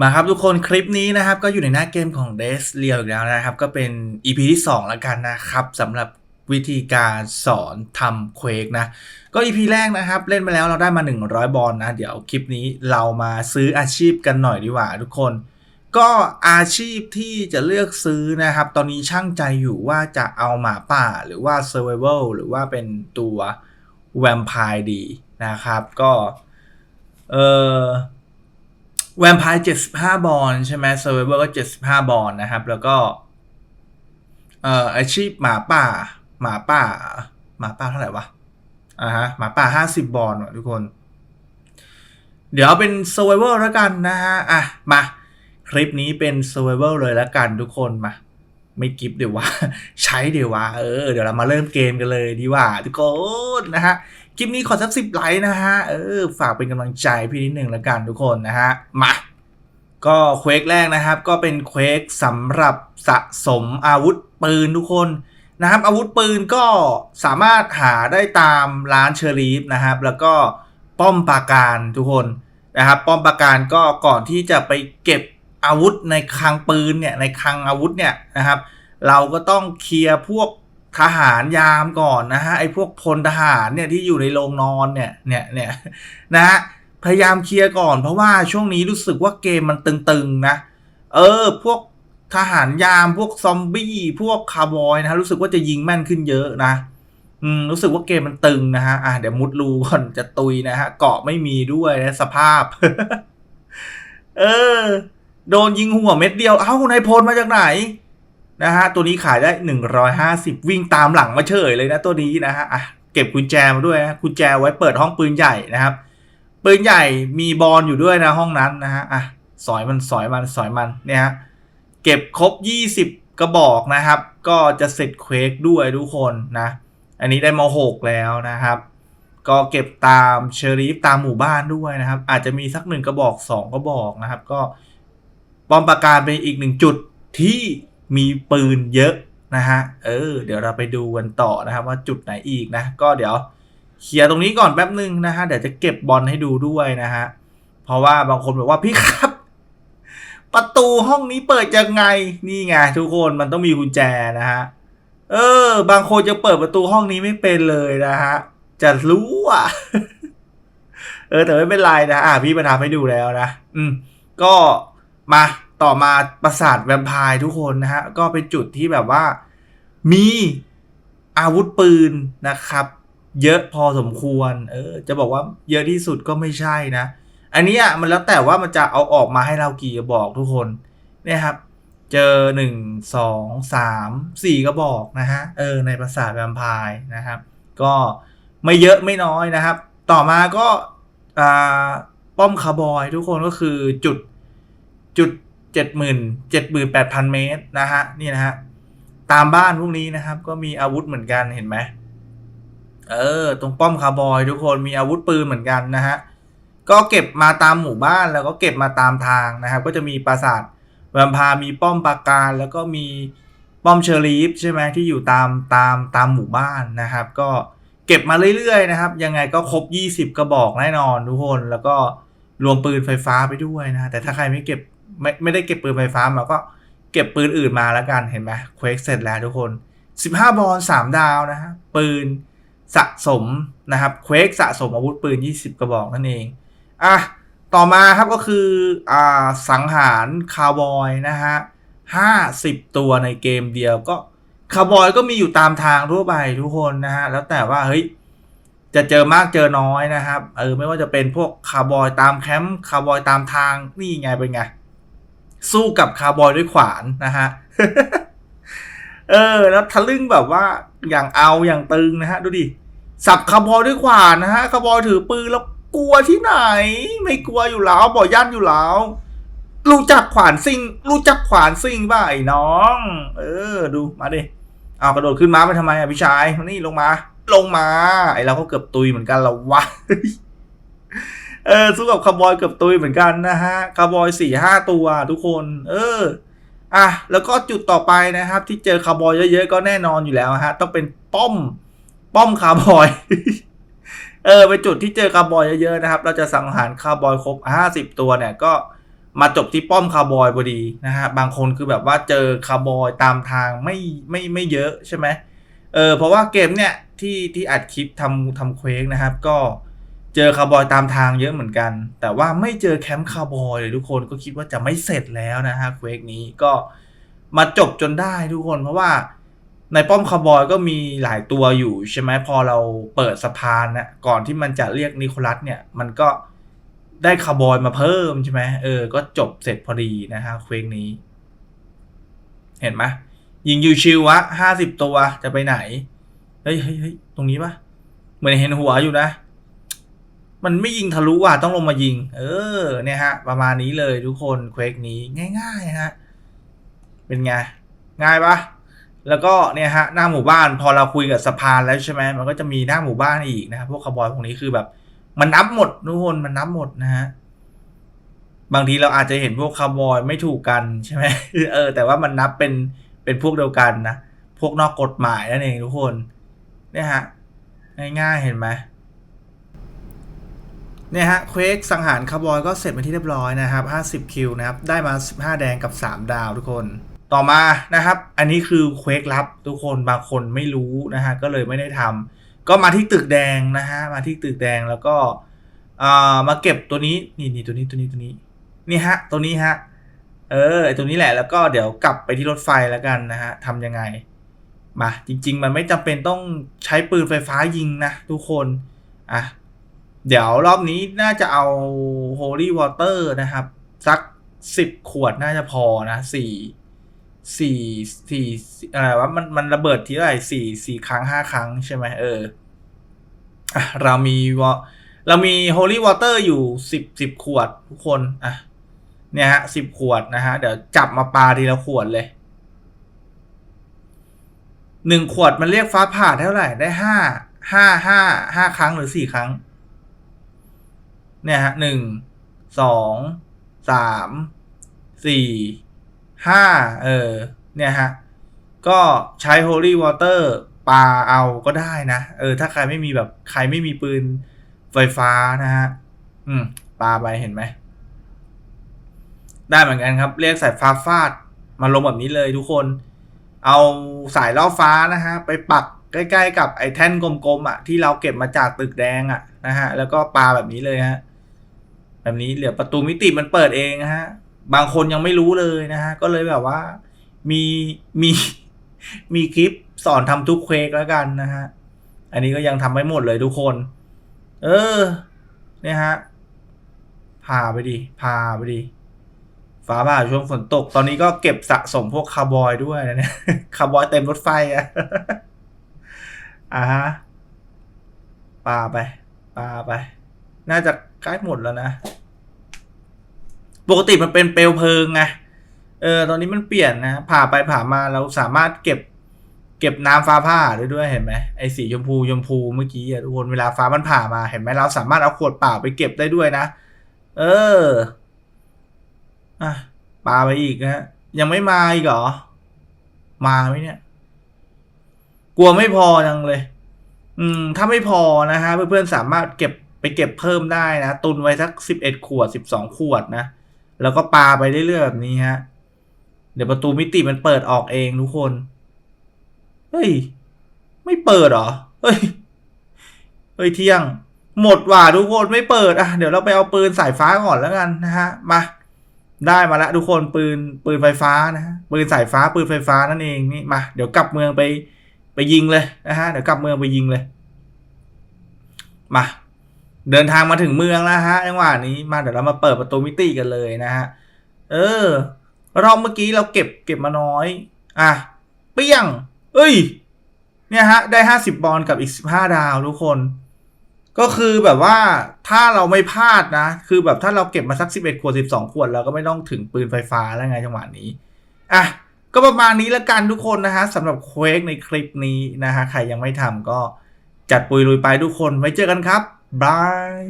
มาครับทุกคนคลิปนี้นะครับก็อยู่ในหน้าเกมของ d e s เรียอีกแล้วนะครับ ก็เป็น EP ที่ 2 แล้วกันนะครับสำหรับวิธีการสอนทำเควกนะ ก็ EP แรกนะครับ เล่นไปแล้วเราได้มา 100 บอลนะ เดี๋ยวคลิปนี้เรามาซื้ออาชีพกันหน่อยดีกว่าทุกคน ก็อาชีพที่จะเลือกซื้อนะครับ ตอนนี้ช่างใจอยู่ว่าจะเอาหมาป่าหรือว่า Survival หรือว่าเป็นตัวแวมไพร์ดีนะครับ ก็ เออ แวมไพร์เจ็ดสิบห้าบอลใช่ไหมเซอร์ไวเวอร์ก็เจ็ดสิบห้าบอลนะครับ แล้วก็เอ่ออาชีพหมาป่า หมาป่า หมาป่าเท่าไหร่วะอ่าฮะหมาป่าห้าสิบบอลว่ะทุกคน เดี๋ยวเป็น Survival แล้วกันนะฮะอะมาคลิปนี้เป็น Survival เลยแล้วกันทุกคนมาไม่กิฟเดี๋ยววะใช้เดี๋ยววะเออเดี๋ยวเรามาเริ่มเกมกันเลยดีกว่าทุกคนนะฮะ ลิปนี้ขอสักสิบไลค์นะฮะ เออ ฝากเป็นกำลังใจพี่นิดหนึ่งล้วกันทุกคนนะฮะ มา ก็เควกแรกนะครับ ก็เป็นเควกสำหรับสะสมอาวุธปืนทุกคนนะครับอาวุธปืนก็สามารถหาได้ตามร้านเชอรีฟนะครับ แล้วก็ป้อมปราการทุกคนนะครับ ป้อมปราการก็ก่อนที่จะไปเก็บอาวุธในคลังปืนเนี่ยในคลังอาวุธเนี่ยนะครับ เราก็ต้องเคลียร์พวก ทหารยามก่อนนะฮะไอ้พวกพลทหารเนี่ยที่อยู่ในโรงนอนเนี่ยเนี่ยเนี่ยนะฮะพยายามเคลียร์ก่อนเพราะว่าช่วงนี้รู้สึกว่าเกมมันตึงๆนะ เออ พวกทหารยามพวกซอมบี้พวกคาร์บอยนะรู้สึกว่าจะยิงแม่นขึ้นเยอะนะอืมรู้สึกว่าเกมมันตึงนะฮะอะเดี๋ยวมุดรูก่อนจะตุยนะฮะเกาะไม่มีด้วยนะสภาพ เออ โดนยิงหัวเม็ดเดียวเอ้านายพลมาจากไหน นะฮะตัวนี้ขายได้ 150 วิ่งตามหลังมาเฉยเลยนะตัวนี้นะฮะอะเก็บกุญแจมาด้วยนะกุญแจไว้เปิดห้องปืนใหญ่นะครับ ปืนใหญ่มีบอลอยู่ด้วยนะห้องนั้นนะฮะอะสอยมันสอยมันสอยมันเนี่ยฮะเก็บครบ 20 กระบอกนะครับ ก็จะเสร็จเควกด้วยทุกคนนะ อันนี้ได้มา6แล้วนะครับ ก็เก็บตามเชอรีฟตามหมู่บ้านด้วยนะครับ อาจจะมีสักหนึ่งกระบอกสองกระบอกนะครับ ก็ปลอมปราการเป็นอีกหนึ่งจุดที่ มีปืนเยอะนะฮะ เออ เดี๋ยวเราไปดูกันต่อนะครับว่าจุดไหนอีกนะ ก็เดี๋ยวเคลียร์ตรงนี้ก่อนแป๊บหนึ่งนะฮะ เดี๋ยวจะเก็บบอลให้ดูด้วยนะฮะ เพราะว่าบางคนบอกว่าพี่ครับ ประตูห้องนี้เปิดยังไง นี่ไงทุกคนมันต้องมีกุญแจนะฮะ เออ บางคนจะเปิดประตูห้องนี้ไม่เป็นเลยนะฮะ จะรู้อะ เออแต่ไม่เป็นไรนะ อะพี่มาทำให้ดูแล้วนะ อืม ก็มา ต่อมาปราสาทแวมไพร์ทุกคนนะฮะ ก็เป็นจุดที่แบบว่ามีอาวุธปืนนะครับ เยอะพอสมควร เออ จะบอกว่าเยอะที่สุดก็ไม่ใช่นะ อันนี้ยมันแล้วแต่ว่ามันจะเอาออกมาให้เรากี่กระบอกทุกคนเนี่ยครับ เจอหนึ่งสองสามสี่กระบอกนะฮะ เออ ในปราสาทแวมไพร์นะครับ ก็ไม่เยอะไม่น้อยนะครับ ต่อมาก็อ่าป้อมคาร์บอยทุกคนก็คือจุดจุด เจ็ดหมื่นเจ็ดหมื่นแปดพันเมตรนะฮะนี่นะฮะตามบ้านพวกนี้นะครับ ก็มีอาวุธเหมือนกันเห็นไหมเออ ตรงป้อมคาร์บอย ทุกคนมีอาวุธปืนเหมือนกันนะฮะก็เก็บมาตามหมู่บ้านแล้วก็เก็บมาตามทางนะครับ ก็จะมีปราสาทแวมพร์มีป้อมปราการ แล้วก็มีป้อมเชอรีฟใช่ไหมที่อยู่ตามตามตามหมู่บ้านนะครับ ก็เก็บมาเรื่อยๆนะครับ ยังไงก็ครบ 20 กระบอกแน่นอนทุกคน แล้วก็รวมปืนไฟฟ้าไปด้วยนะ แต่ถ้าใครไม่เก็บ ไม่ไม่ได้เก็บปืนไฟฟ้ามาก็เก็บปืนอื่นมาแล้วกันเห็นไหมเควกเสร็จแล้วทุกคน 15 บอล3 ดาวนะฮะปืนสะสมนะครับเควกสะสมอาวุธปืน 20 กระบอกนั่นเองอะต่อมาครับก็คืออ่าสังหารคาวบอยนะฮะห้าสิบตัวในเกมเดียวก็คาวบอยก็มีอยู่ตามทางทั่วไปทุกคนนะฮะ แล้วแต่ว่าเฮ้ยจะเจอมากเจอน้อยนะครับเออไม่ว่าจะเป็นพวกคาวบอยตามแคมป์คาวบอยตามทางนี่ไงเป็นไง สู้กับคาวบอยด้วยขวานนะฮะ เออ แล้วทะลึ่งแบบว่าอย่างเอาอย่างตึงนะฮะ ดูดิ สับคาวบอยด้วยขวานนะฮะคาวบอยถือปืนแล้วกลัวที่ไหน ไม่กลัวอยู่แล้วบอกยันอยู่แล้วรู้จักขวานซิงรู้จักขวานซิงป่ะไอ้น้อง เออ ดูมาดิเอากระโดดขึ้นมาไปทำไมอะพี่ชายมานี่ลงมา ลงมา ไอ้เราก็เกือบตุยเหมือนกันเราวะ เออสู้กับคาร์บอยเกือบตุยเหมือนกันนะฮะคาร์บอยสี่ห้าตัวทุกคน เอออะแล้วก็จุดต่อไปนะครับ ที่เจอคาร์บอยเยอะๆก็แน่นอนอยู่แล้วฮะต้องเป็นป้อมป้อมคาร์บอย เออเป็นจุดที่เจอคาร์บอยเยอะๆนะครับ เราจะสังหารคาร์บอยครบห้าสิบตัวเนี่ยก็มาจบที่ป้อมคาร์บอยพอดีนะฮะบางคนคือแบบว่าเจอคาร์บอยตามทางไม่ไม่ไม่เยอะใช่ไหมเออเพราะว่าเกมเนี่ยที่ที่อัดคลิปทำทำเควกนะครับ ก็ เจอคาร์บอยตามทางเยอะเหมือนกัน แต่ว่าไม่เจอแคมป์คาร์บอยเลยทุกคนก็คิดว่าจะไม่เสร็จแล้วนะฮะเควกนี้ก็มาจบจนได้ทุกคนเพราะว่าในป้อมคาร์บอยก็มีหลายตัวอยู่ใช่ไหมพอเราเปิดสะพานนะก่อนที่มันจะเรียกนิโคลัสเนี่ยมันก็ได้คาร์บอยมาเพิ่มใช่ไหมเออ ก็จบเสร็จพอดีนะฮะเควกนี้ เห็นไหมยิงยูชิวะห้าสิบตัวจะไปไหน เฮ้ยเฮ้ยตรงนี้ปะเหมือนเห็นหัวอยู่นะ มันไม่ยิงทะลุว่ะต้องลงมายิง เออเนี่ยฮะ ประมาณนี้เลยทุกคนเควกนี้ง่ายๆฮะเป็นไงง่ายปะแล้วก็เนี่ยฮะหน้าหมู่บ้านพอเราคุยกับสะพานแล้วใช่ไหมมันก็จะมีหน้าหมู่บ้านอีกนะครับพวกคาร์บอยพวกนี้คือแบบ มันนับหมดทุกคนมันนับหมดนะฮะบางทีเราอาจจะเห็นพวกคาร์บอยไม่ถูกกันใช่ไหมเออ แต่ว่ามันนับเป็นเป็นพวกเดียวกันนะ พวกนอกกฎหมายนั่นเองทุกคนเนี่ยฮะง่ายๆเห็นไหม เนี่ยฮะเควกสังหารคาร์บอยก็เสร็จเป็นที่เรียบร้อยนะครับ 50 คิวนะครับ ได้มา 15 แดงกับ 3 ดาวทุกคน ต่อมานะครับ อันนี้คือเควกลับทุกคนบางคนไม่รู้นะฮะ ก็เลยไม่ได้ทำ ก็มาที่ตึกแดงนะฮะ มาที่ตึกแดงแล้วก็อ่ามาเก็บตัวนี้ นี่นี่ตัวนี้ตัวนี้ตัวนี้ นี่ฮะ ตัวนี้ฮะ เออไอตัวนี้แหละ แล้วก็เดี๋ยวกลับไปที่รถไฟแล้วกันนะฮะทำยังไง มา จริง ๆ มันไม่จำเป็นต้องใช้ปืนไฟฟ้ายิงนะทุกคน อะ เดี๋ยวรอบนี้น่าจะเอา Holy Water นะครับ สักสิบขวดน่าจะพอนะสี่สี่สี่อะไรวะมันมันระเบิดทีเท่าไหร่สี่สี่ครั้งห้าครั้งใช่ไหมเออเรามีวอเรามี Holy Water อยู่สิบสิบขวดทุกคนอะเนี่ยฮะสิบขวดนะฮะ เดี๋ยวจับมาปาทีละขวดเลยหนึ่งขวดมันเรียกฟ้าผ่าเท่าไหร่ได้ห้าห้าห้าห้าครั้งหรือสี่ครั้ง เนี่ยฮะหนึ่งสองสามสี่ห้าเออเนี่ยฮะก็ใช้ Holy Water ปาเอาก็ได้นะเออถ้าใครไม่มีแบบใครไม่มีปืนไฟฟ้านะฮะอืมปาไปเห็นไหมได้เหมือนกันครับ เรียกสายฟ้าฟาดมาลงแบบนี้เลยทุกคน เอาสายล่อฟ้านะฮะไปปักใกล้ ๆ กับไอ้แท่นกลมๆอะที่เราเก็บมาจากตึกแดงอะนะฮะแล้วก็ปาแบบนี้เลยฮะ แบบนี้เหลือประตูมิติมันเปิดเองนะฮะ บางคนยังไม่รู้เลยนะฮะ ก็เลยแบบว่า มีมีมีคลิปสอนทำทุกเควกแล้วกันนะฮะ อันนี้ก็ยังทำไม่หมดเลยทุกคน เออ เนี่ยฮะ พาไปดิ พาไปดิฟ้าผ่าช่วงฝนตก ตอนนี้ก็เก็บสะสมพวกคาร์บอยด้วยนะเนี่ยคาร์บอยเต็มรถไฟอะอ่าฮะปาไปปาไป น่าจะ ใกล้หมดแล้วนะ ปกติมันเป็นเปลวเพลิงไงเออตอนนี้มันเปลี่ยนนะผ่าไปผ่ามาเราสามารถเก็บ เก็บน้ำฟ้าผ่าได้ด้วยเห็นไหมไอ้สีชมพูชมพูเมื่อกี้อะทุกคนเวลาฟ้ามันผ่ามาเห็นไหมเราสามารถเอาขวดเปล่าไปเก็บได้ด้วยนะ เอออะปลาไปอีกนะยังไม่มาอีกเหรอ มาไหมเนี่ย กลัวไม่พอจังเลย อืม ถ้าไม่พอนะฮะเพื่อนๆสามารถเก็บ ไปเก็บเพิ่มได้นะ ตุนไว้สักสิบเอ็ดขวดสิบสองขวดนะ แล้วก็ปาไปเรื่อยๆแบบนี้ฮะ เดี๋ยวประตูมิติมันเปิดออกเองทุกคน เฮ้ย ไม่เปิดหรอ เฮ้ย เฮ้ยเที่ยง หมดว่ะทุกคนไม่เปิดอะเดี๋ยวเราไปเอาปืนสายฟ้าก่อนแล้วกันนะฮะ มาได้มาแล้วทุกคนปืนปืนไฟฟ้านะฮะปืนสายฟ้าปืนไฟฟ้านั่นเองนี่มาเดี๋ยวกลับเมืองไปไปยิงเลยนะฮะเดี๋ยวกลับเมืองไปยิงเลย มา เดินทางมาถึงเมืองแล้วฮะจังหวะนี้มาเดี๋ยวเรามาเปิดประตูมิติกันเลยนะฮะ เออรอบเมื่อกี้เราเก็บเก็บมาน้อย อะ เปี้ยง เอ้ย เนี่ยฮะ ได้ห้าสิบบอลกับอีกสิบห้าดาวทุกคน ก็คือแบบว่าถ้าเราไม่พลาดนะ คือแบบถ้าเราเก็บมาสักสิบเอ็ดขวดสิบสองขวดเราก็ไม่ต้องถึงปืนไฟฟ้าแล้วไงจังหวะนี้ อะ ก็ประมาณนี้แล้วกันทุกคนนะฮะสำหรับเควกในคลิปนี้นะฮะ ใครยังไม่ทำก็จัดปุยลุยไปทุกคน ไว้เจอกันครับ บาย